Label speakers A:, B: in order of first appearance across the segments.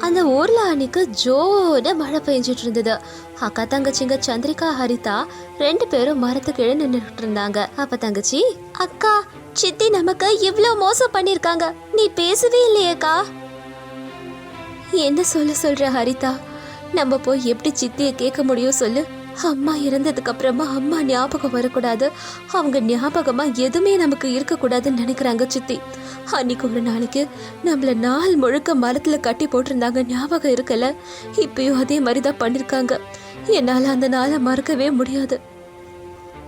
A: அந்த ஊர்ல அன்னைக்கு ஜோட மழை பெஞ்சிட்டு இருந்தது. அக்கா தங்கச்சிங்க சந்திரிகா ஹரிதா ரெண்டு பேரும் மரத்துக்கு கீழே நின்றுட்டு இருந்தாங்க. அப்ப தங்கச்சி அக்கா சித்தி நமக்கு இவ்வளோ மோசம் பண்ணிருக்காங்க. நீ பேசவே இல்லையேக்கா. என்ன சொல்ல சொல்ற ஹரிதா? நம்ம போய் எப்படி சித்தியை கேட்க முடியும் சொல்லு. அம்மா இறந்ததுக்கு அப்புறமா அம்மா ஞாபகம் வரக்கூடாது. அவங்க ஞாபகமா எதுவுமே நமக்கு இருக்கக்கூடாதுன்னு நினைக்கிறாங்க சித்தி. அன்னைக்கு ஒரு நாளைக்கு நம்மள நாள் முழுக்க மரத்துல கட்டி போட்டிருந்தாங்க. ஞாபகம் இருக்கல. இப்பயும் அதே மாதிரி தான் பண்ணிருக்காங்க. என்னால அந்த நாளை மறக்கவே முடியாது.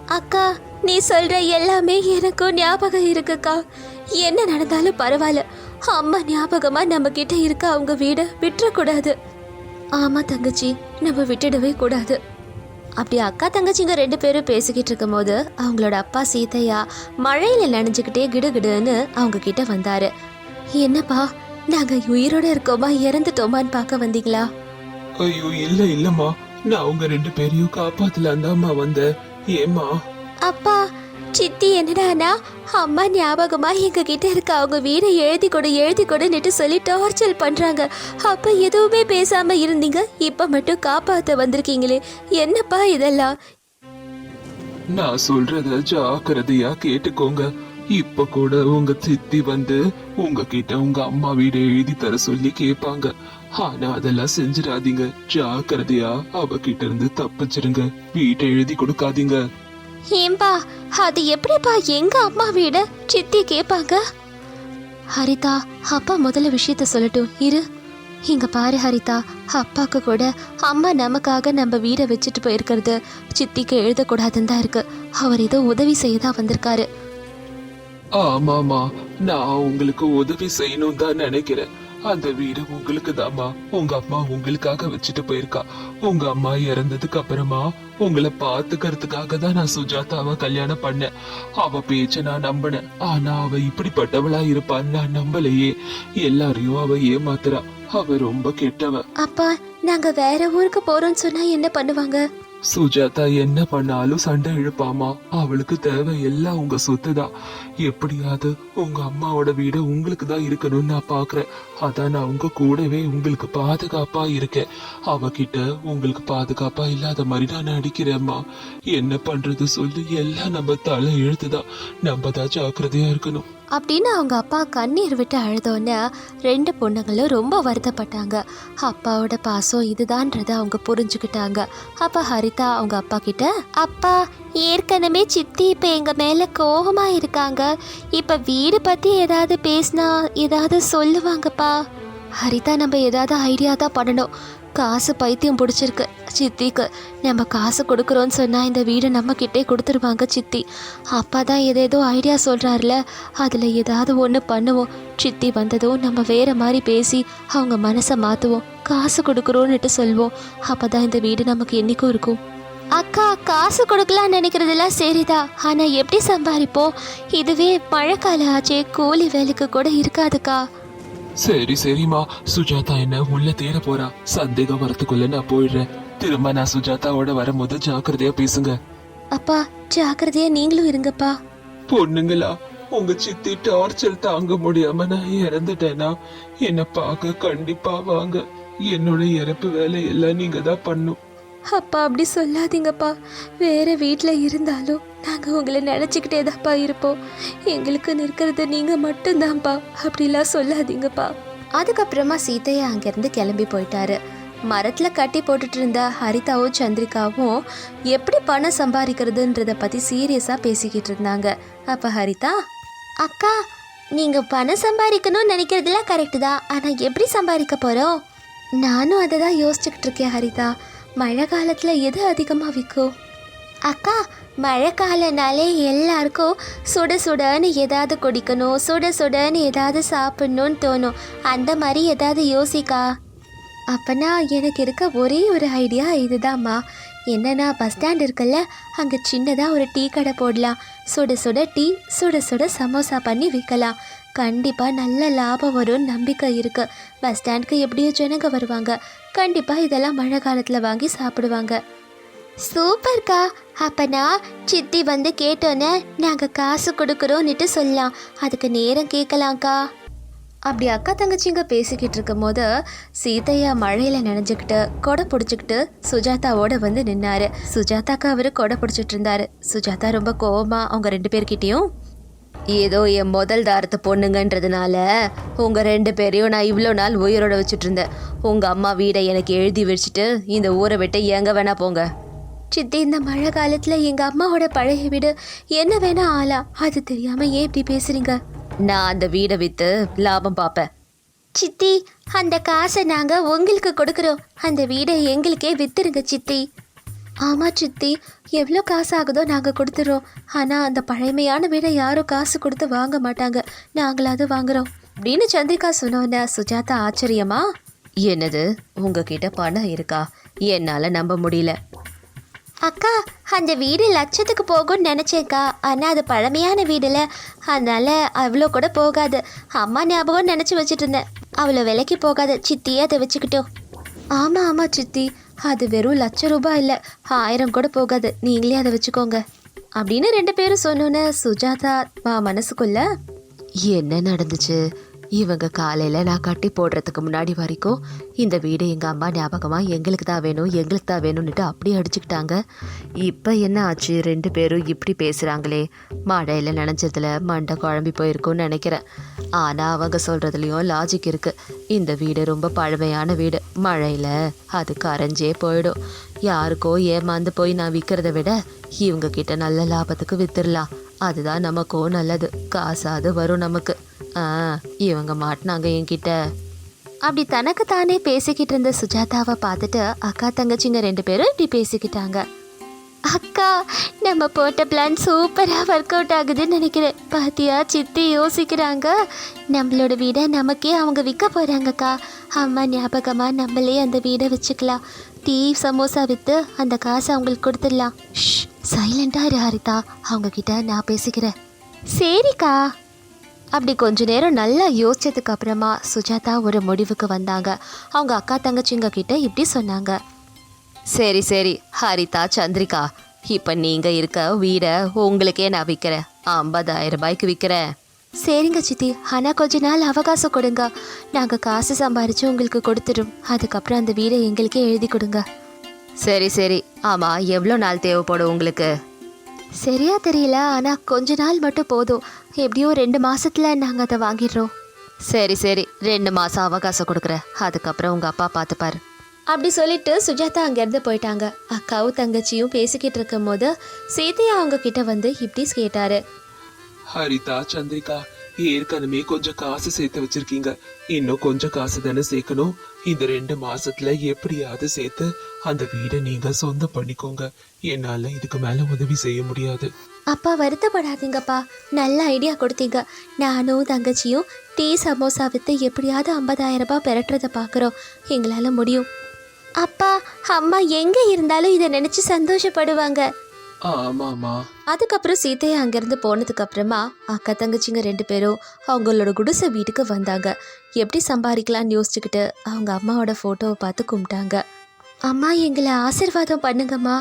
A: அக்கா நீ சொல்ற எல்லாமே எனக்கும் ஞாபகம் இருக்குக்கா. என்ன நடந்தாலும் பரவாயில்ல. அம்மா ஞாபகமா நம்ம கிட்ட இருக்க அவங்க வீடை விட்டுறக்கூடாது. ஆமா தங்கச்சி நம்ம விட்டுடவே கூடாது. அப்படி அக்கா தங்கச்சிங்க ரெண்டு பேரும் பேசிக்கிட்டு இருக்கும்போது அவங்களோட அப்பா சீதையா மழையில நனைஞ்சுக்கிட்டே கிடுகிடுன்னு அவங்க கிட்ட வந்தாரு. என்னப்பா நாங்க உயிரோட இருக்கோமா? இறந்துட்டோமான்னு பார்க்க வந்தீங்களா?
B: ஐயோ இல்ல இல்லம்மா. நான் உங்க ரெண்டு பேரையும் காப்பாத்தலாம் தாம்மா வந்தேன். ஏம்மா?
A: அப்பா சித்தி என்னடானா அம்மா ஞாபகமா எங்க கிட்ட இருக்க அவங்க வீடை எழுதி கொடு எழுதி கொடுன்னுட்டு சொல்லி டார்ச்சர் பண்றாங்க. அப்ப எதுவுமே பேசாம இருந்தீங்க? இப்ப மட்டும் காப்பாத்த வந்திருக்கீங்களே. என்னப்பா இதெல்லாம்?
B: நான் சொல்றத ஜாக்கிரதையா கேட்டுக்கோங்க. இப்ப கூட உங்க சித்தி வந்து உங்ககிட்ட உங்க அம்மா வீடை எழுதி தர சொல்லி கேட்பாங்க. ஆனா அதெல்லாம் செஞ்சிடாதீங்க. ஜாக்கிரதையா அவகிட்ட இருந்து தப்பிச்சிருங்க. வீட்டை எழுதி கொடுக்காதீங்க.
A: ஏம்பா அது எப்படிப்பா எங்க அம்மா வீடு? சித்தி கேட்பாங்க ஹரிதா அப்பா முதல்ல விஷயத்த சொல்லட்டும். இரு. இங்க பாரு ஹரிதா அப்பாவுக்கு கூட அம்மா நமக்காக நம்ம வீடை வச்சுட்டு போயிருக்கிறது சித்திக்கு எழுதக்கூடாதுன்னு தான் இருக்கு. அவர் ஏதோ உதவி செய்ய தான் வந்திருக்காரு.
B: ஆமாமா நான் உங்களுக்கு உதவி செய்யணும் தான் நினைக்கிறேன். அந்த வீடு உங்களுக்கு தாம்மா உங்க அம்மா உங்களுக்காக வச்சுட்டு போயிருக்கா. உங்க அம்மா இறந்ததுக்கு அப்புறமா உங்களை பாத்துக்கிறதுக்காக தான் நான் சுஜாதாவை கல்யாணம் பண்ணேன். அவ பேச்ச நான் நம்பினேன். ஆனா அவ இப்படிப்பட்டவளா இருப்பான்னு நான் நம்பலையே. எல்லாரையும் அவ ஏமாத்துறா. அவ ரொம்ப கெட்டவ.
A: அப்பா நாங்க வேற ஊருக்கு போறோம்னு சொன்னா என்ன பண்ணுவாங்க?
B: சுஜாதா என்ன பண்ணாலும் சண்டை இழுப்பாமா? அவளுக்கு தேவை எல்லாம் உங்க சொத்து தான். எப்படியாவது உங்க அம்மாவோட வீடு உங்களுக்கு தான் இருக்கணும்னு நான் பாக்குறேன். அதான் நான் உங்க கூடவே உங்களுக்கு பாதுகாப்பா இருக்கேன். அவகிட்ட உங்களுக்கு பாதுகாப்பா இல்லாத மாதிரி நான் நடிக்கிறேம்மா. என்ன பண்றது சொல்லி எல்லாம் நம்ம தலை எழுத்துதான் நம்ம தான் ஜாக்கிரதையா இருக்கணும்.
A: அப்படின்னு அவங்க அப்பா கண்ணீர் விட்டு அழுதோன்னே ரெண்டு பொண்ணுங்களும் ரொம்ப வருத்தப்பட்டாங்க. அப்பாவோட பாசம் இதுதான்றதை அவங்க புரிஞ்சுக்கிட்டாங்க. அப்போ ஹரிதா அவங்க அப்பா கிட்ட அப்பா ஏற்கனவே சித்தி இப்போ எங்கள் மேலே கோபமாக இருக்காங்க. இப்போ வீடு பற்றி ஏதாவது பேசினா ஏதாவது சொல்லுவாங்கப்பா. ஹரிதா நம்ம ஏதாவது ஐடியா தான் பண்ணணும். காசு பைத்தியம் பிடிச்சிருக்கு. சித்திக்கு நம்ம காசு கொடுக்குறோன்னு சொன்னால் இந்த வீடை நம்ம கிட்டே கொடுத்துருவாங்க சித்தி. அப்பா தான் ஏதேதோ ஐடியா சொல்கிறாருல அதில் ஏதாவது ஒன்று பண்ணுவோம். சித்தி வந்ததும் நம்ம வேறு மாதிரி பேசி அவங்க மனசை மாற்றுவோம் காசு கொடுக்குறோன்னுட்டு சொல்வோம். அப்போ தான் இந்த வீடு நமக்கு என்றைக்கும் இருக்கும். அக்கா காசு கொடுக்கலாம்னு நினைக்கிறதெல்லாம் சரிதான் ஆனால் எப்படி சம்பாதிப்போம் இதுவே மழைக்காலம் ஆச்சே. கூலி வேலைக்கு கூட இருக்காதுக்கா.
B: சரி சரிம்மா சுஜாதா என்ன உள்ள தேட போறா. சந்தேகம் வரத்துக்குள்ள நான் போயிடுறேன். திரும்ப நான் சுஜாதாவோட வரும்போது ஜாக்கிரதையா பேசுங்க.
A: அப்பா ஜாக்கிரதையா நீங்களும் இருங்கப்பா.
B: பொண்ணுங்களா உங்க சித்தி டார்ச்சர் தாங்க முடியாம நான் இறந்துட்டேனா? என்ன பார்க்க கண்டிப்பா வாங்க. என்னோட இறப்பு வேலை எல்லாம் நீங்க தான் பண்ணும்.
A: அப்பா அப்படி சொல்லாதீங்கப்பா. வேறு வீட்டில் இருந்தாலும் நாங்கள் உங்களை நினச்சிக்கிட்டே தான்ப்பா இருப்போம். எங்களுக்கு நிற்கிறது நீங்கள் மட்டும்தான்ப்பா. அப்படிலாம் சொல்லாதீங்கப்பா. அதுக்கப்புறமா சீதையா அங்கேருந்து கிளம்பி போயிட்டாரு. மரத்தில் கட்டி போட்டுட்டு இருந்த ஹரிதாவும் சந்திரிகாவும் எப்படி பணம் சம்பாதிக்கிறதுன்றத பற்றி சீரியஸாக பேசிக்கிட்டு இருந்தாங்க. அப்போ ஹரிதா அக்கா நீங்கள் பணம் சம்பாதிக்கணும்னு நினைக்கிறதுலாம் கரெக்டு தான். ஆனால் எப்படி சம்பாதிக்க போகிறோம் நானும் அதை தான் யோசிச்சுக்கிட்டு இருக்கேன் ஹரிதா. மழை காலத்தில் எது அதிகமாக விற்கும்? அக்கா மழை காலனாலே எல்லாருக்கும் சுட சுடன்னு ஏதாவது குடிக்கணும் சுட சுடன்னு ஏதாவது சாப்பிடணும்னு தோணும். அந்த மாதிரி ஏதாவது யோசிக்கா? அப்பனா எனக்கு இருக்க ஒரே ஒரு ஐடியா இதுதாம்மா. என்னன்னா பஸ் ஸ்டாண்ட் இருக்குல்ல அங்கே சின்னதாக ஒரு டீ கடை போடலாம். சுட சுட டீ சுட சுட சமோசா பண்ணி விற்கலாம். கண்டிப்பாக நல்ல லாபம் வரும்னு நம்பிக்கை இருக்கு. பஸ் ஸ்டாண்டுக்கு எப்படியோ ஜனங்க வருவாங்க. கண்டிப்பாக இதெல்லாம் மழை காலத்தில் வாங்கி சாப்பிடுவாங்க. சூப்பர்க்கா. அப்பனா சித்தி வந்து கேட்டோன்னே நாங்கள் காசு கொடுக்குறோன்னுட்டு சொல்லலாம். அதுக்கு நேரம் கேட்கலாம்க்கா. அப்படி அக்கா தங்கச்சிங்க பேசிக்கிட்டு இருக்கும் போது சீதையா மழையில நினைஞ்சுக்கிட்டு கொடை பிடிச்சிக்கிட்டு சுஜாதாவோட வந்து நின்னாரு. சுஜாதாக்கு அவரு கொடை பிடிச்சிட்டு இருந்தாரு. சுஜாதா ரொம்ப கோவமாக அவங்க ரெண்டு பேர்கிட்டயும் ஏதோ என் முதல் தாரத்து பொண்ணுங்கன்றதுனால உங்க ரெண்டு பேரையும் நான் இவ்வளோ நாள் உயிரோட வச்சுட்டு இருந்தேன் உங்க அம்மா வீடை எனக்கு எழுதி வச்சுட்டு இந்த ஊரை விட்டு எங்க வேணா போங்க. சித்தி இந்த மழை காலத்துல எங்க அம்மாவோட பழைய வீடு என்ன வேணா ஆளா? அது தெரியாம ஏன் இப்படி பேசுறீங்க? நான் அந்த வீடை வித்து லாபம் பார்ப்பேன். சித்தி அந்த காசை நாங்க உங்களுக்கு கொடுக்குறோம். அந்த வீடை எங்களுக்கே வித்துருங்க சித்தி. ஆமா சித்தி எவ்வளோ காசு ஆகுதோ நாங்கள் கொடுத்துறோம். ஆனால் அந்த பழமையான வீடை யாரும் காசு கொடுத்து வாங்க மாட்டாங்க. நாங்களாவது வாங்குறோம். அப்படின்னு சந்திரிகா சொன்னோன்ன சுஜாதா ஆச்சரியமா? என்னது? உங்ககிட்ட பணம் இருக்கா? என்னால் நம்ப முடியல. அக்கா அந்த வீடு லட்சத்துக்கு போகும்னு நினச்சேக்கா. ஆனால் அது பழமையான வீடுல. அதனால அவ்வளோ கூட போகாது. அம்மா ஞாபகம் நினச்சி வச்சுட்டு இருந்தேன். அவ்வளோ விலைக்கு போகாது. சித்தியே அதை வச்சுக்கிட்டோம். ஆமாம் ஆமாம் சித்தி. அது வெறும் லட்ச ரூபாய் இல்லை ஆயிரம் கூட போகாது. நீங்களே அதை வச்சுக்கோங்க. அப்படின்னு ரெண்டு பேரும் சொன்னோன்னே சுஜாதா மா மனசுக்குள்ள என்ன நடந்துச்சு? இவங்க காலையில் நான் கட்டி போடுறதுக்கு முன்னாடி வரைக்கும் இந்த வீடு எங்கள் அம்மா ஞாபகமாக எங்களுக்கு தான் வேணும் எங்களுக்கு தான் வேணும்னுட்டு அப்படியே அடிச்சுக்கிட்டாங்க. இப்போ என்ன ஆச்சு? ரெண்டு பேரும் இப்படி பேசுகிறாங்களே மழையில் நினச்சதில் மண்டை குழம்பி போயிருக்கும்னு நினைக்கிறேன். ஆனால் அவங்க சொல்கிறதுலையும் லாஜிக் இருக்குது இந்த வீடு ரொம்ப பழமையான வீடு. மழையில் அது கரைஞ்சே போயிடும். யாருக்கோ ஏமாந்து போய் நான் விற்கிறத விட இவங்க கிட்ட நல்ல லாபத்துக்கு வித்துடலாம். அதுதான் நமக்கும் நல்லது. காசாது வரும் நமக்கு. ஆ இவங்க மாட்டினாங்க என்கிட்ட. அப்படி தனக்கு தானே பேசிக்கிட்டு இருந்த சுஜாதாவை பார்த்துட்டு அக்கா தங்கச்சிங்க ரெண்டு பேரும் இப்படி பேசிக்கிட்டாங்க. அக்கா நம்ம போட்ட பிளான் சூப்பராக ஒர்க் அவுட் ஆகுதுன்னு நினைக்கிறேன். பாத்தியா சித்தி யோசிக்கிறாங்க. நம்மளோட வீடை நமக்கே அவங்க விற்க போகிறாங்கக்கா அம்மா ஞாபகமாக நம்மளே அந்த வீடை வச்சுக்கலாம். டீ சமோசா விற்று அந்த காசை அவங்களுக்கு கொடுத்துடலாம். ஷ் சைலண்டாக இரு ஹரிதா. அவங்க கிட்ட நான் பேசிக்கிறேன். சரிக்கா. அப்படி கொஞ்ச நேரம் நல்லா யோசிச்சதுக்கு அப்புறமா சுஜாதா ஒரு முடிவுக்கு வந்தாங்க. அவங்க அக்கா தங்கச்சிங்க கிட்ட இப்படி சொன்னாங்க. சரி சரி. ஹரிதா சந்திரிகா இப்போ நீங்கள் இருக்க வீடை உங்களுக்கே நான் விற்கிறேன் ஐம்பதாயிரம் ரூபாய்க்கு விற்கிறேன் சரிங்க சித்தி. ஆனால் கொஞ்ச நாள் அவகாசம் கொடுங்க. நாங்கள் காசு சம்பாரித்து உங்களுக்கு கொடுத்துடும் அதுக்கப்புறம் அந்த வீடை எங்களுக்கே எழுதி கொடுங்க. சரி சரி. ஆமாம் எவ்வளோ நாள் தேவைப்படும் உங்களுக்கு? சரியா தெரியல. ஆனால் கொஞ்ச நாள் மட்டும் போதும். எப்படியோ ரெண்டு மாசத்துல நாங்கள் அதை வாங்கிடுறோம். சரி சரி. ரெண்டு மாதம் அவகாசம் கொடுக்குறேன் அதுக்கப்புறம் உங்கள் அப்பா பார்த்துப்பாரு அப்படி சொல்லிட்டு சுஜாதா அங்கேருந்து போயிட்டாங்க. அக்காவும் தங்கச்சியும் பேசிக்கிட்டு இருக்கும் போது சீதையா அவங்க கிட்ட வந்து இப்படி கேட்டாரு.
B: ஹரிதா சந்திரிகா ஏற்கனவே கொஞ்சம் காசு சேர்த்து வச்சிருக்கீங்க. இன்னும் கொஞ்சம் காசு தானே சேர்க்கணும். இந்த ரெண்டு மாசத்துல எப்படியாவது சேர்த்து அந்த வீடை நீங்க சொந்தம் பண்ணிக்கோங்க. என்னால இதுக்கு மேல உதவி செய்ய முடியாது.
A: அப்பா வருத்தப்படாதீங்கப்பா. நல்ல ஐடியா கொடுத்தீங்க. நானும் தங்கச்சியும் டீ சமோசா விற்று எப்படியாவது ஐம்பதாயிரம் ரூபாய் பெரட்டுறதை பார்க்குறோம். எங்களால் முடியும். அப்பா அம்மா எங்கே இருந்தாலும் இதை நினச்சி சந்தோஷப்படுவாங்க.
B: ஆமாமா
A: அதுக்கப்புறம் சீதையை அங்கேருந்து போனதுக்கு அப்புறமா அக்கா தங்கச்சிங்க ரெண்டு பேரும் அவங்களோட குடிசை வீட்டுக்கு வந்தாங்க. எப்படி சம்பாதிக்கலாம்னு யோசிச்சுக்கிட்டு அவங்க அம்மாவோட ஃபோட்டோவை பார்த்து கும்பிட்டாங்க. அம்மா எங்களை ஆசிர்வாதம் பண்ணுங்கம்மா.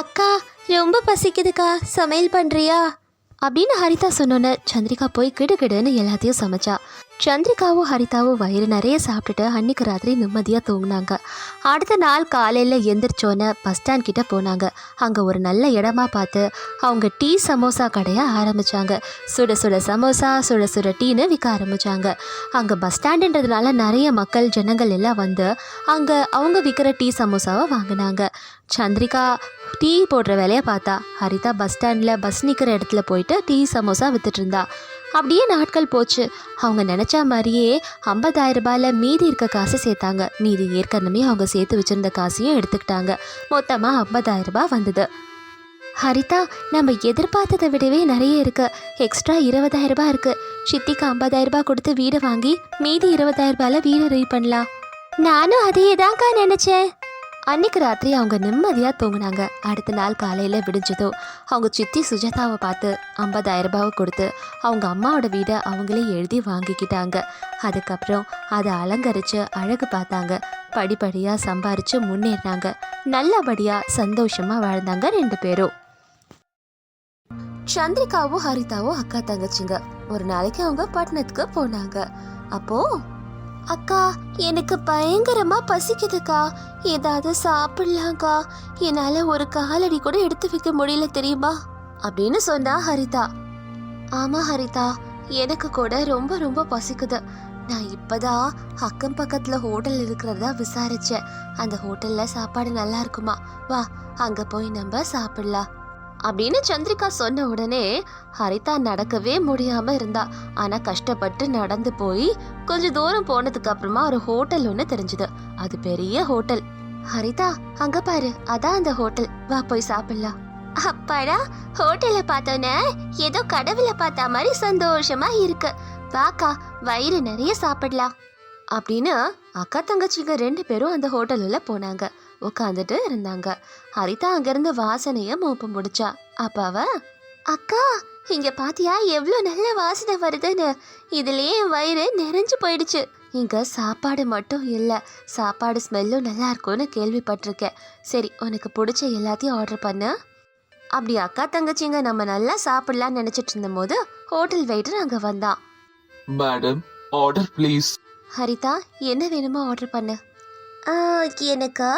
A: அக்கா ரொம்ப பசிக்குதுக்கா. சமையல் பண்ணுறியா அப்படின்னு ஹரிதா சொன்னோன்னே சந்திரிகா போய் கிடுகிடுன்னு எல்லாத்தையும் சமைச்சா. சந்திரிகாவும் ஹரிதாவும் வயிறு நிறைய சாப்பிட்டுட்டு அன்னைக்கு ராத்திரி நிம்மதியாக தூங்கினாங்க. அடுத்த நாள் காலையில் எந்திரிச்சோன்னே பஸ் ஸ்டாண்ட் கிட்டே போனாங்க. அங்கே ஒரு நல்ல இடமா பார்த்து அவங்க டீ சமோசா கடையை ஆரம்பித்தாங்க சுட சுட சமோசா சுட சுட டீன்னு விற்க ஆரம்பித்தாங்க அங்கே பஸ் ஸ்டாண்டுன்றதுனால நிறைய மக்கள் ஜனங்கள் எல்லாம் வந்து அங்கே அவங்க விற்கிற டீ சமோசாவை வாங்கினாங்க. சந்திரிகா டீ போடுற வேலையை பார்த்தா ஹரிதா பஸ் ஸ்டாண்டில் பஸ் நிற்கிற இடத்துல போயிட்டு டீ சமோசா விற்றுட்டு இருந்தா. அப்படியே நாட்கள் போச்சு. அவங்க நினச்ச மாதிரியே ஐம்பதாயிரம் ரூபாயில் மீதி இருக்க காசு சேர்த்தாங்க. மீதி ஏற்கனவே அவங்க சேர்த்து வச்சிருந்த காசையும் எடுத்துக்கிட்டாங்க. மொத்தமாக ஐம்பதாயிரம் ரூபாய் வந்தது. ஹரிதா நம்ம எதிர்பார்த்ததை விடவே நிறைய இருக்கு. எக்ஸ்ட்ரா இருபதாயிரம் ரூபாய் இருக்கு. சித்திக்கு ஐம்பதாயிரம் ரூபாய் கொடுத்து வீடை வாங்கி மீதி இருபதாயிரம் ரூபாயில் வீடை ரீ பண்ணலாம். நானும் அதையே தான்க்கா நினச்சேன். அன்னைக்கு ராத்திரி அவங்க நிம்மதியாக தூங்கினாங்க. அடுத்த நாள் காலையில் விடிஞ்சதோ அவங்க சித்தி சுஜாதாவை பார்த்து ஐம்பதாயிரம் ரூபாவை கொடுத்து அவங்க அம்மாவோட வீடை அவங்களே எழுதி வாங்கிக்கிட்டாங்க. அதுக்கப்புறம் அதை அலங்கரித்து அழகு பார்த்தாங்க. படிப்படியாக சம்பாரித்து முன்னேறினாங்க. நல்லபடியாக சந்தோஷமாக வாழ்ந்தாங்க ரெண்டு பேரும். சந்திரிகாவும் ஹரிதாவும் அக்கா தங்கச்சிங்க. ஒரு நாளைக்கு அவங்க பட்டணத்துக்கு போனாங்க. அப்போது அக்கா எனக்கு பயங்கரமா பசிக்குதுக்கா. ஏதாவது சாப்பிடலாம்க்கா. என்னால ஒரு காலடி கூட எடுத்து வைக்க முடியல தெரியுமா? அப்படின்னு சொன்னா ஹரிதா. ஆமா ஹரிதா எனக்கு கூட ரொம்ப ரொம்ப பசிக்குது. நான் இப்பதான் அக்கம் பக்கத்துல ஹோட்டல் இருக்கிறதா விசாரிச்சேன். அந்த ஹோட்டல்ல சாப்பாடு நல்லா இருக்குமா? வா அங்க போய் நம்ம சாப்பிடலாம். அப்படின்னு சந்திரிகா சொன்ன உடனே ஹரிதா நடக்கவே முடியாம இருந்தா. ஆனா கஷ்டப்பட்டு நடந்து போய் கொஞ்ச தூரம் போனதுக்கு அப்புறமா ஒரு ஹோட்டல் ஒண்ணு தெரிஞ்சது. அது பெரிய ஹோட்டல். ஹரிதா அங்க பாரு. அதான் அந்த ஹோட்டல். வா போய் சாப்பிடலாம். அப்பாடா ஹோட்டல பார்த்தோன்னே ஏதோ கடவுள பார்த்தா மாதிரி சந்தோஷமா இருக்கு. வாக்கா வயிறு நிறைய சாப்பிடலாம். அப்படின்னு அக்கா தங்கச்சிங்க ரெண்டு பேரும் அந்த ஹோட்டல்ல போனாங்க. உட்காந்துட்டு இருந்தாங்க. ஹரிதா அங்கிருந்து வாசனைய மோப்பம் முடிச்சா. அப்ப அவ அக்கா இங்க பாத்தியா எவ்வளோ நல்ல வாசனை வருதுன்னு. இதுலயே என் வயிறு நிறைஞ்சு போயிடுச்சு. இங்க சாப்பாடு மட்டும் இல்லை சாப்பாடு ஸ்மெல்லும் நல்லா இருக்கும்னு கேள்விப்பட்டிருக்கேன். சரி உனக்கு பிடிச்ச எல்லாத்தையும் ஆர்டர் பண்ணு. அப்படி அக்கா தங்கச்சிங்க நம்ம நல்லா சாப்பிடலாம்னு நினைச்சிட்டு இருந்தபோது ஹோட்டல் வெயிட்டர் அங்க வந்தான்
B: மேடம் ஆர்டர் ப்ளீஸ்
A: ஹரிதா என்ன வேணுமோ ஆர்டர் பண்ணு. எனக்கு?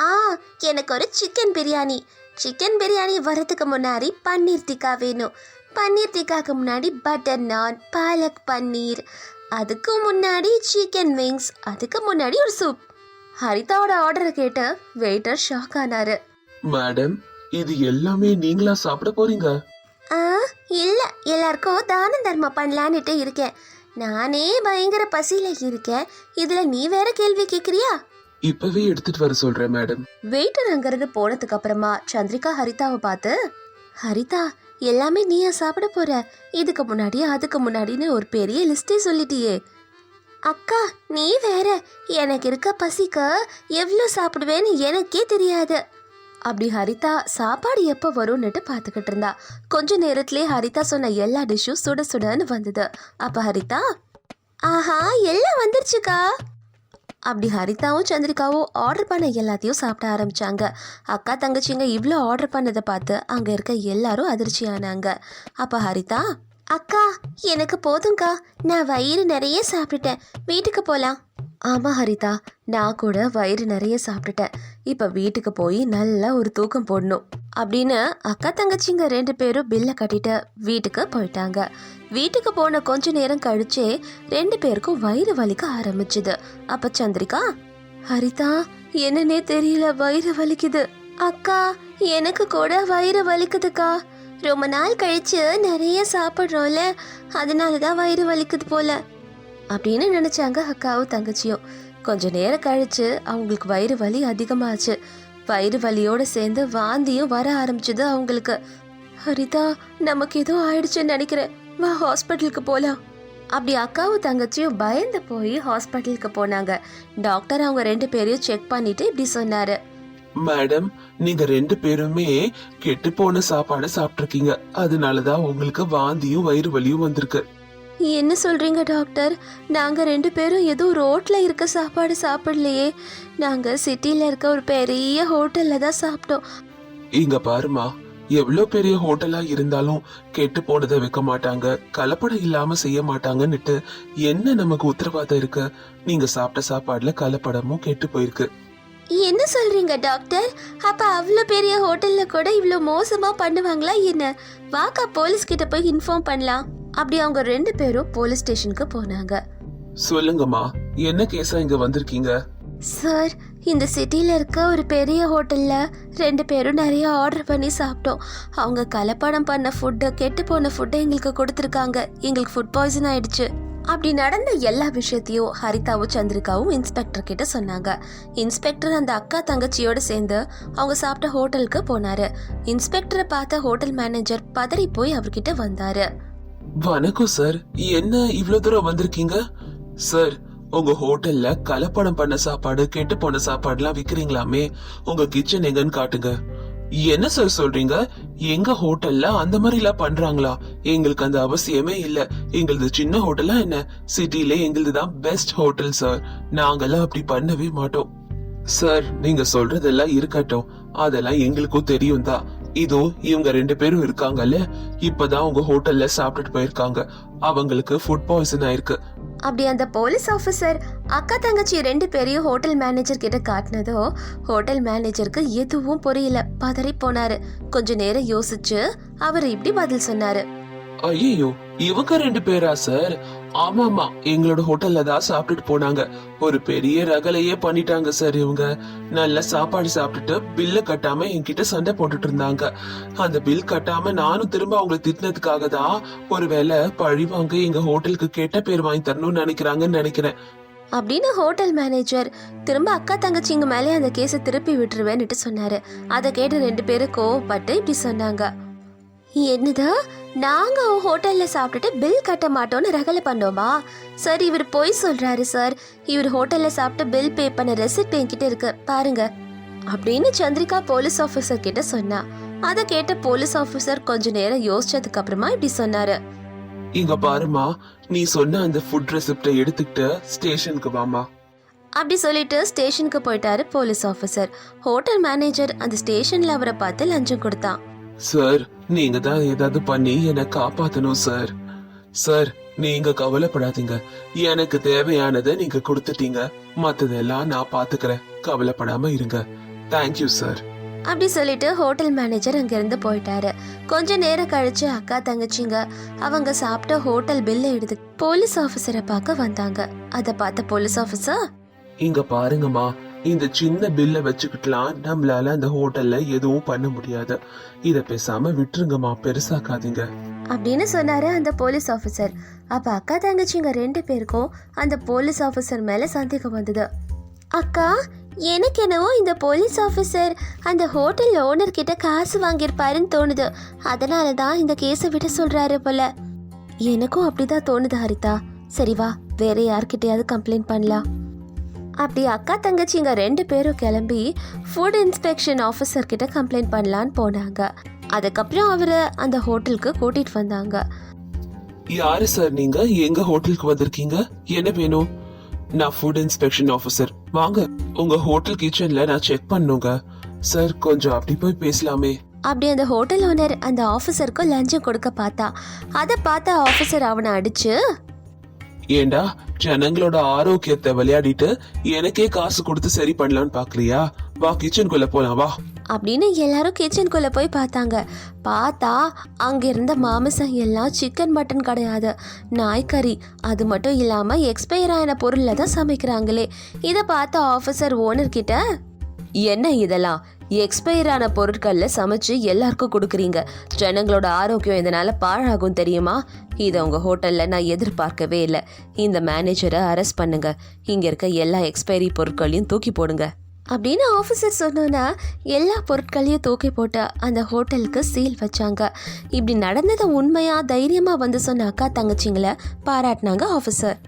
A: ஆ எனக்கு ஒரு சிக்கன் பிரியாணி. சிக்கன் பிரியாணி வரதுக்கு முன்னாடி பன்னீர் டிக்கா வேணும். பன்னீர் டிக்காக்கு முன்னாடி பட்டர் நான் பாலக் பன்னீர். அதுக்கு முன்னாடி சிக்கன் விங்ஸ் அதுக்கு முன்னாடி ஒரு சூப் ஹரிதாவோட ஆர்டரை கேட்டு வெயிட்டர் ஷாக் ஆனாரு.
B: மேடம் இது எல்லாமே நீங்களா சாப்பிட போறீங்க?
A: ஆ இல்லை எல்லாருக்கும் தானம் தர்மம் பண்ணலான்னுட்டு இருக்கேன். நானே பயங்கர பசியில் இருக்கேன். இதில் நீ வேற கேள்வி கேட்குறியா
B: இப்பவே எடுத்துட்டு வர சொல்றேன் மேடம்.
A: வெயிட்டர் அங்கிருந்து போனதுக்கு அப்புறமா சந்திரிகா ஹரிதாவை பார்த்து ஹரிதா எல்லாமே நீயா சாப்பிட போற? இதுக்கு முன்னாடி அதுக்கு முன்னாடின்னு ஒரு பெரிய லிஸ்டே சொல்லிட்டியே. அக்கா நீ வேற. எனக்கு இருக்க பசிக்க எவ்வளோ சாப்பிடுவேன்னு எனக்கே தெரியாது. அப்படி ஹரிதா சாப்பாடு எப்போ வரும்னுட்டு பார்த்துக்கிட்டு இருந்தா. கொஞ்ச நேரத்திலே ஹரிதா சொன்ன எல்லா டிஷ்ஷும் சுட சுடன்னு வந்தது. அப்போ ஹரிதா ஆஹா எல்லாம் வந்துருச்சுக்கா. அப்படி ஹரிதாவும் சந்திரிகாவும் ஆர்டர் பண்ண எல்லாத்தையும் சாப்பிட ஆரம்பிச்சாங்க. அக்கா தங்கச்சிங்க இவ்வளோ ஆர்டர் பண்ணதை பார்த்து அங்கே இருக்க எல்லாரும் அதிர்ச்சி ஆனாங்க. அப்போ ஹரிதா அக்கா எனக்கு போதும்க்கா. நான் வயிறு நிறைய சாப்பிட்டுட்டேன். வீட்டுக்கு போகலாம் ஆமாம் ஹரிதா நான் கூட வயிறு நிறைய சாப்பிட்டுட்டேன். இப்போ வீட்டுக்கு போய் நல்லா ஒரு தூக்கம் போடணும். அப்படின்னு அக்கா தங்கச்சிங்க ரெண்டு பேரும் பில்லை கட்டிட்டு வீட்டுக்கு போயிட்டாங்க. வீட்டுக்கு போன கொஞ்ச நேரம் கழிச்சே ரெண்டு பேருக்கும் வயிறு வலிக்க ஆரம்பிச்சுது. அப்போ சந்திரிகா ஹரிதா என்னன்னே தெரியல வயிறு வலிக்குது. அக்கா எனக்கு கூட வயிறு வலிக்குதுக்கா. ரொம்ப நாள் கழிச்சு நிறைய சாப்பிட்றோம்ல அதனால தான் வயிறு வலிக்குது போல. அப்படின்னு நினைச்சாங்க அக்காவும் தங்கச்சியும். கொஞ்ச நேரம் கழிச்சு அவங்களுக்கு வயிறு வலி அதிகமாச்சு. வயிறு வலியோட சேர்ந்து வாந்தியும் வர ஆரம்பிச்சது அவங்களுக்கு. ஹரிதா நமக்கு ஏதோ ஆயிடுச்சுன்னு நினைக்கிறேன். வா ஹாஸ்பிட்டலுக்கு போலாம். அப்படி அக்காவும் தங்கச்சியும் பயந்து போய் ஹாஸ்பிட்டலுக்கு போனாங்க. டாக்டர் அவங்க ரெண்டு பேரையும் செக் பண்ணிட்டு இப்படி சொன்னாரு.
B: மேடம் நீங்க ரெண்டு பேருமே கெட்டு போன சாப்பாடு சாப்பிட்டிருக்கீங்க. அதனாலதான் உங்களுக்கு வாந்தியும் வயிறு வலியும் வந்திருக்கு.
A: என்ன சொல்றீங்க டாக்டர்? நாங்க ரெண்டு பேரும் எதுவும் ரோட்ல இருக்க சாப்பாடு சாப்பிடலையே. நாங்க சிட்டில இருக்க ஒரு பெரிய ஹோட்டல்ல தான் சாப்பிட்டோம்.
B: இங்க பாருமா எவ்வளவு பெரிய ஹோட்டலா இருந்தாலும் கெட்டு போனதை வைக்க மாட்டாங்க கலப்படம் இல்லாம செய்ய மாட்டாங்கன்னுட்டு என்ன நமக்கு உத்தரவாதம் இருக்கு? நீங்க சாப்பிட்ட சாப்பாடுல கலப்படமும் கெட்டு போயிருக்கு.
A: என்ன சொல்றீங்க டாக்டர்? அப்ப அவ்வளோ பெரிய ஹோட்டல்ல கூட இவ்வளோ மோசமா பண்ணுவாங்களா என்ன? வாக்கா போலீஸ் கிட்ட போய் இன்ஃபார்ம் பண்ணலாம். அப்படி அவங்க ரெண்டு பேரும் போலீஸ் ஸ்டேஷனுக்கு போனாங்க.
B: சொல்லுங்கம்மா என்ன கேஸா இங்க வந்திருக்கீங்க?
A: சார் இந்த சிட்டியில் இருக்க ஒரு பெரிய ஹோட்டலில் ரெண்டு பேரும் நிறைய ஆர்டர் பண்ணி சாப்பிட்டோம். அவங்க கலப்படம் பண்ண ஃபுட்டு கெட்டு போன ஃபுட்டை எங்களுக்கு கொடுத்துருக்காங்க. எங்களுக்கு ஃபுட் பாய்சன் ஆயிடுச்சு. அப்படி நடந்த எல்லா விஷயத்தையும் ஹரிதாவும் சந்திரிகாவும் இன்ஸ்பெக்டர் கிட்ட சொன்னாங்க. இன்ஸ்பெக்டர் அந்த அக்கா தங்கச்சியோட சேர்ந்து அவங்க சாப்பிட்ட ஹோட்டலுக்கு போனாரு. இன்ஸ்பெக்டரை பார்த்த ஹோட்டல் மேனேஜர் பதறி போய் அவர்கிட்ட வந்தாரு.
B: வணக்கம் சார் என்ன இவ்வளவு தூரம் வந்திருக்கீங்க? சார் உங்க ஹோட்டல்ல கலப்படம் பண்ண சாப்பாடு கெட்டு போன சாப்பாடுலாம் விக்கிறீங்களாமே. உங்க கிச்சன் எங்கன்னு காட்டுங்க. என்ன சார் சொல்றீங்க? எங்க ஹோட்டல்ல அந்த மாதிரி எல்லாம் பண்றாங்களா? எங்களுக்கு அந்த அவசியமே இல்ல. எங்களது சின்ன ஹோட்டலா என்ன? சிட்டில எங்களது தான் பெஸ்ட் ஹோட்டல் சார் நாங்கெல்லாம் அப்படி பண்ணவே மாட்டோம். சார் நீங்க சொல்றதெல்லாம் இருக்கட்டும். அதெல்லாம் எங்களுக்கும் தெரியும் தான் இதோ இவங்க ரெண்டு பேரும் இருக்காங்கல்ல? இப்பதான் உங்க ஹோட்டல்ல சாப்பிட்டுட்டு போயிருக்காங்க. அவங்களுக்கு ஃபுட் பாய்சன் ஆயிருக்கு.
A: அப்படி அந்த போலீஸ் ஆஃபீஸர் அக்கா தங்கச்சி ரெண்டு பேரையும் ஹோட்டல் மேனேஜர் கிட்ட காட்டினதோ ஹோட்டல் மேனேஜருக்கு எதுவும் புரியல. பதறி போனாரு. கொஞ்ச நேரம் யோசிச்சு அவர் இப்படி பதில் சொன்னாரு.
B: ஐயோ இவங்க ரெண்டு பேரா சார் ஆமாமா எங்களோட ஹோட்டல்ல தான் சாப்பிட்டுட்டு போனாங்க. ஒரு பெரிய ரகலையே பண்ணிட்டாங்க சார் இவங்க. நல்ல சாப்பாடு சாப்பிட்டுட்டு பில்ல கட்டாம என்கிட்ட சண்டை போட்டுட்டு இருந்தாங்க. அந்த பில் கட்டாம நானும் திரும்ப அவங்களை திட்டினதுக்காக தான் ஒருவேளை பழி வாங்க எங்க ஹோட்டலுக்கு கெட்ட பேர் வாங்கி தரணும்னு நினைக்கிறாங்கன்னு நினைக்கிறேன்.
A: அப்படின்னு ஹோட்டல் மேனேஜர் திரும்ப அக்கா தங்கச்சிங்க மேலே அந்த கேஸை திருப்பி விட்டுருவேன்னுட்டு சொன்னாரு. அதை கேட்டு ரெண்டு பேரும் கோவப்பட்டு இப்படி சொன்னாங்க. என்னது? நாங்க அவன் ஹோட்டல்ல சாப்பிட்டுட்டு பில் கட்ட மாட்டோம்னு ரகலை பண்ணோமா? சார் இவர் பொய் சொல்றாரு சார் இவர் ஹோட்டல்ல சாப்பிட்டு பில் பே பண்ண ரெசிப்ட் என்கிட்ட இருக்கு. பாருங்க. அப்படின்னு சந்திரிகா போலீஸ் ஆஃபீஸர் கிட்ட சொன்னா. அதை கேட்ட போலீஸ் ஆஃபீஸர் கொஞ்ச நேரம் யோசிச்சதுக்கு அப்புறமா இப்படி சொன்னாரு.
B: இங்க பாருமா நீ சொன்ன அந்த ஃபுட் ரெசிப்டை எடுத்துக்கிட்டு ஸ்டேஷனுக்கு வாமா
A: அப்படி சொல்லிட்டு ஸ்டேஷனுக்கு போயிட்டாரு போலீஸ் ஆஃபீஸர் ஹோட்டல் மேனேஜர் அந்த ஸ்டேஷன்ல அவரை பார்த்து லஞ்சம் கொடுத்தான்.
B: சார் நீங்க தான் ஏதாவது பண்ணி என்னை காப்பாத்தணும் சார். சார் நீங்க கவலைப்படாதீங்க. எனக்கு தேவையானதை நீங்க கொடுத்துட்டீங்க. மத்ததெல்லாம் நான் பாத்துக்கிறேன். கவலைப்படாம இருங்க. தேங்க்யூ சார்
A: அப்படி சொல்லிட்டு ஹோட்டல் மேனேஜர் அங்கிருந்து போயிட்டாரு. கொஞ்ச நேரம் கழிச்சு அக்கா தங்கச்சிங்க அவங்க சாப்பிட்ட ஹோட்டல் பில்லை எடுத்து போலீஸ் ஆஃபீஸரை பார்க்க வந்தாங்க. அதை பார்த்த போலீஸ் ஆஃபீஸர்
B: இங்க பாருங்கம்மா. இந்த சின்ன பில்லை வச்சுக்கிட்டலாம் நம்மளால அந்த ஹோட்டல்ல எதுவும் பண்ண முடியாது. இத பேசாம விட்டுருங்கம்மா பெருசாக்காதீங்க.
A: அப்படின்னு சொன்னாரு அந்த போலீஸ் ஆஃபீஸர் அப்ப அக்கா தங்கச்சிங்க ரெண்டு பேருக்கும் அந்த போலீஸ் ஆஃபீஸர் மேல சந்தேகம் வந்தது. அக்கா எனக்கு என்னவோ இந்த போலீஸ் ஆஃபீஸர் அந்த ஹோட்டல் ஓனர் கிட்ட காசு வாங்கியிருப்பாருன்னு தோணுது. அதனால தான் இந்த கேஸை விட சொல்றாரு போல. எனக்கும் அப்படிதான் தோணுது ஹரிதா. சரி வா வேற யார்கிட்டயாவது கம்ப்ளைண்ட் பண்ணலாம். அப்படி அக்கா தங்கச்சிங்க ரெண்டு பேரும் கிளம்பி ஃபுட் இன்ஸ்பெக்ஷன் ஆஃபீஸர் கிட்ட கம்ப்ளைண்ட் பண்ணலான்னு போனாங்க. அதுக்கப்புறம் அவரை அந்த ஹோட்டலுக்கு கூட்டிட்டு வந்தாங்க.
B: யாரு சார் நீங்க? எங்க ஹோட்டலுக்கு வந்திருக்கீங்க? என்ன வேணும்? நான் ஃபுட் இன்ஸ்பெக்ஷன் ஆஃபீஸர் வாங்க உங்க ஹோட்டல் கிச்சன்ல நான் செக் பண்ணுங்க. சார் கொஞ்சம் அப்படி போய் பேசலாமே.
A: அப்படி அந்த ஹோட்டல் ஓனர் அந்த ஆஃபீஸருக்கு லஞ்சம் கொடுக்க பார்த்தா. அதை பார்த்த ஆஃபீஸர் அவனை அடிச்சு
B: ஏண்டா? ஜனங்களோட ஆரோக்கியத்தை விளையாடிட்டு எனக்கே காசு கொடுத்து சரி பண்ணலாம்னு பாக்குறியா? வா கிச்சனுக்குள்ள போலாம் வா.
A: அப்படின்னு எல்லாரும் கிச்சனுக்குள்ள போய் பார்த்தாங்க. பார்த்தா அங்க இருந்த மாமிசம் எல்லாம் சிக்கன் மட்டன் கிடையாது. நாய்க்கறி அது மட்டும் இல்லாம எக்ஸ்பயர் ஆன பொருள்ல தான் சமைக்கிறாங்களே. இதை பார்த்த ஆஃபீஸர் ஓனர் கிட்ட என்ன இதெல்லாம்? எக்ஸ்பயர் ஆன பொருட்கள்ல சமைச்சு எல்லாருக்கும் கொடுக்குறீங்க. ஜனங்களோட ஆரோக்கியம் இதனால் பாழாகும் தெரியுமா? இதை உங்கள் ஹோட்டலில் நான் எதிர்பார்க்கவே இல்லை. இந்த மேனேஜரை அரெஸ்ட் பண்ணுங்க. இங்கே இருக்க எல்லா எக்ஸ்பைரி பொருட்களையும் தூக்கி போடுங்க. அப்படின்னு ஆஃபீஸர் சொன்னோன்னா எல்லா பொருட்களையும் தூக்கி போட்டு அந்த ஹோட்டலுக்கு சீல் வச்சாங்க. இப்படி நடந்ததை உண்மையாக தைரியமாக வந்து சொன்ன அக்கா தங்கச்சிங்களை பாராட்டினாங்க ஆஃபீஸர்